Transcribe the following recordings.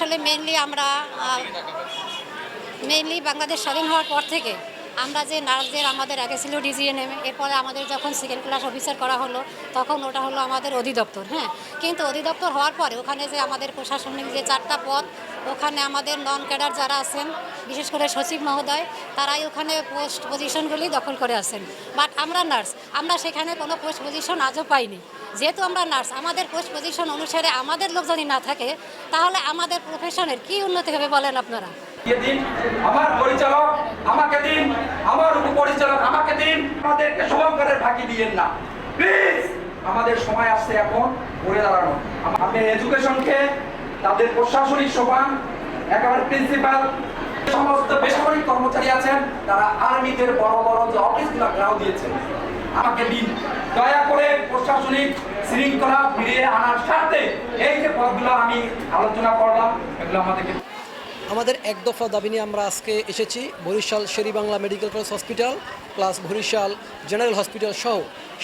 আসলে মেনলি আমরা মেনলি বাংলাদেশ স্বাধীন হওয়ার পর থেকে আমরা যে নার্সদের, আমাদের আগে ছিল ডিজিএনএম এরপরে আমাদের যখন সেকেন্ড ক্লাস অফিসার করা হলো, তখন ওটা হলো আমাদের অধিদপ্তর হ্যাঁ? কিন্তু অধিদপ্তর হওয়ার পরে ওখানে যে আমাদের প্রশাসনিক যে চারটা পদ, ওখানে আমাদের নন ক্যাডার যারা আছেন, বিশেষ করে সচিব মহোদয়, তারাই ওখানে পোস্ট পজিশনগুলি দখল করে আছেন। বাট আমরা নার্স, আমরা সেখানে কোনো পোস্ট পজিশন আজও পাইনি। যেহেতু আমরা নার্স, আমাদের পোস্ট পজিশন অনুসারে আমাদের লোক যদি না থাকে, তাহলে আমাদের প্রফেশনের কি উন্নতি হবে বলেন আপনারা? দিন, আমার পরিচালক আমাকে দিন, আমার উপপরিচালক আমাকে দিন, আমাদেরকে ফাঁকি দিয়েন না। প্লিজ আমাদের সময় আসছে এখন, ঘুরে দাঁড়ানো। আপনি এডুকেশনকে তাদের প্রশাসনিক সোপান একেবারে প্রিন্সিপাল সমস্ত কর্মচারী আছেন, তারা আর্মিদের বড় বড় যে অফিসগুলো গ্রাহ দিয়েছেন আমাকে দিন। দয়া করে প্রশাসনিক শৃঙ্খলা ফিরিয়ে আনার স্বার্থে এই যে পদগুলো আমি আলোচনা করলাম, এগুলো আমাদেরকে আমাদের এক দফা দাবি নিয়ে আমরা আজকে এসেছি। Barishal Sher-e Bangla medical college hospital, plus Barishal general hospital সহ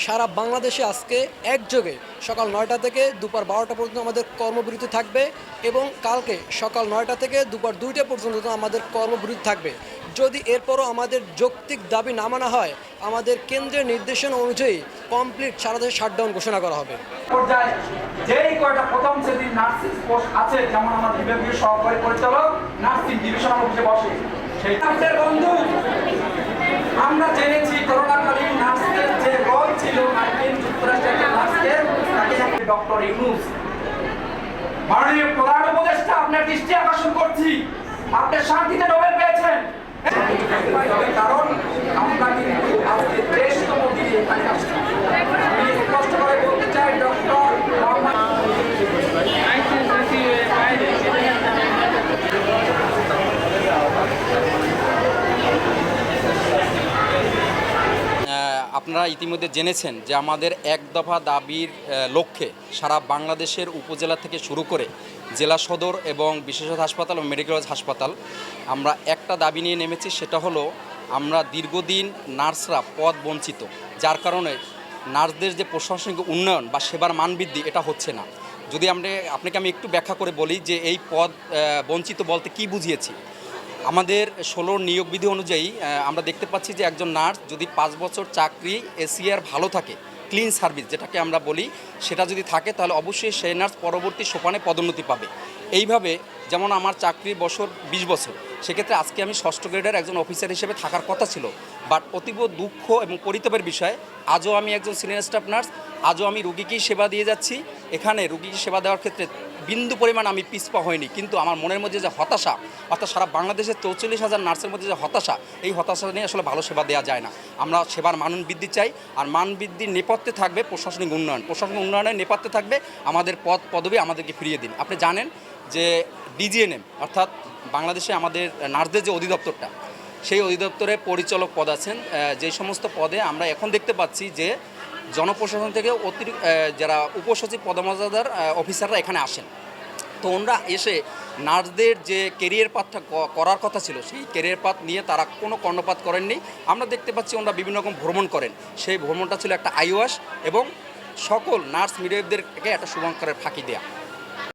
সারা বাংলাদেশে আজকে একযোগে সকাল নয়টা থেকে দুপুর বারোটা পর্যন্ত আমাদের কর্মবিরতি থাকবে এবং কালকে সকাল নয়টা থেকে দুপুর দুইটা পর্যন্ত আমাদের কর্মবিরতি থাকবে। যদি এরপরও আমাদের যৌক্তিক দাবি না মানা হয়, আমাদের কেন্দ্রের নির্দেশনা অনুযায়ী কমপ্লিট সারা দেশে শাটডাউন ঘোষণা করা হবে। যেই কয়টা প্রথম শ্রেণির নার্সিং পোস্ট আছে, যেমন আমার বিভাগীয় সহকারী পরিচালক, নার্সিং ডিভিশনাল অফিসে বসে, সেই বন্ধু, আমরা জেনেছি, করোনাকালীন নার্সদের যে রোল ছিল মার্কিন যুক্তরাষ্ট্রের যে নার্সদের তাকে ডক্টর ইউনুস, মাননীয় প্রধান উপদেষ্টা, আপনার দৃষ্টি আকর্ষণ করছি। আপনি শান্তিতে নোবেল পেয়েছেন। কারণ আমরা কিন্তু আজকে দেশতম দিনে এখানে আসছি আমি স্পষ্ট করে বলতে চাই ডক্টর মোহাম্মদ আহ, আপনারা ইতিমধ্যে জেনেছেন যে আমাদের এক দফা দাবির লক্ষ্যে সারা বাংলাদেশের উপজেলা থেকে শুরু করে জেলা সদর এবং বিশেষত হাসপাতাল ও মেডিকেল হাসপাতাল, আমরা একটা দাবি নিয়ে নেমেছি, সেটা হলো আমরা দীর্ঘদিন নার্সরা পদ বঞ্চিত, যার কারণে নার্সদের যে প্রশাসনিক উন্নয়ন বা সেবার মান বৃদ্ধি এটা হচ্ছে না। যদি আমরা, আপনাকে আমি একটু ব্যাখ্যা করে বলি যে এই পদ বঞ্চিত বলতে কি বুঝিয়েছি? আমাদের ষোলোর নিয়োগ বিধি অনুযায়ী আমরা দেখতে পাচ্ছি যে একজন নার্স যদি পাঁচ বছর চাকরি, এসিআর ভালো থাকে, ক্লিন সার্ভিস যেটাকে আমরা বলি, সেটা যদি থাকে তাহলে অবশ্যই সেই নার্স পরবর্তী সোপানে পদোন্নতি পাবে। এইভাবে যেমন আমার চাকরি বছর বিশ বছর সেক্ষেত্রে আজকে আমি ষষ্ঠ গ্রেডের একজন অফিসার হিসেবে থাকার কথা ছিল। বাট অতীব দুঃখ এবং পরিতাপের বিষয়, আজও আমি একজন সিনিয়র স্টাফ নার্স আজও আমি রুগীকেই সেবা দিয়ে যাচ্ছি। এখানে রুগীকে সেবা দেওয়ার ক্ষেত্রে বিন্দু পরিমাণ আমি পিছপা হয়নি কিন্তু আমার মনের মধ্যে যে হতাশা, অর্থাৎ সারা বাংলাদেশের চৌচল্লিশ হাজার নার্সের মধ্যে যে হতাশা, এই হতাশা নিয়ে আসলে ভালো সেবা দেওয়া যায় না। আমরা সেবার মান বৃদ্ধি চাই আর মান বৃদ্ধির নেপথ্যে থাকবে প্রশাসনিক উন্নয়ন। প্রশাসনিক উন্নয়নের নেপথ্যে থাকবে আমাদের পদ, পদবি আমাদেরকে ফিরিয়ে দিন। আপনি জানেন যে ডিজিএনএম অর্থাৎ বাংলাদেশে আমাদের নার্সদের যে অধিদপ্তরটা, সেই অধিদপ্তরে পরিচালক পদ আছেন। যে সমস্ত পদে আমরা এখন দেখতে পাচ্ছি যে জনপ্রশাসন থেকে অতিরিক্ত যারা উপসচিব পদমর্যাদার অফিসাররা এখানে আসেন। তো ওনারা এসে নার্সদের যে কেরিয়ার পাথটা করার কথা ছিল, সেই কেরিয়ার পাথ নিয়ে তারা কোনো কর্ণপাত করেননি। আমরা দেখতে পাচ্ছি ওনারা বিভিন্ন রকম ভ্রমণ করেন। সেই ভ্রমণটা ছিল একটা আইওয়াস এবং সকল নার্স মিডিয়ামদেরকে একটা শুভঙ্করের ফাঁকি দেয়া।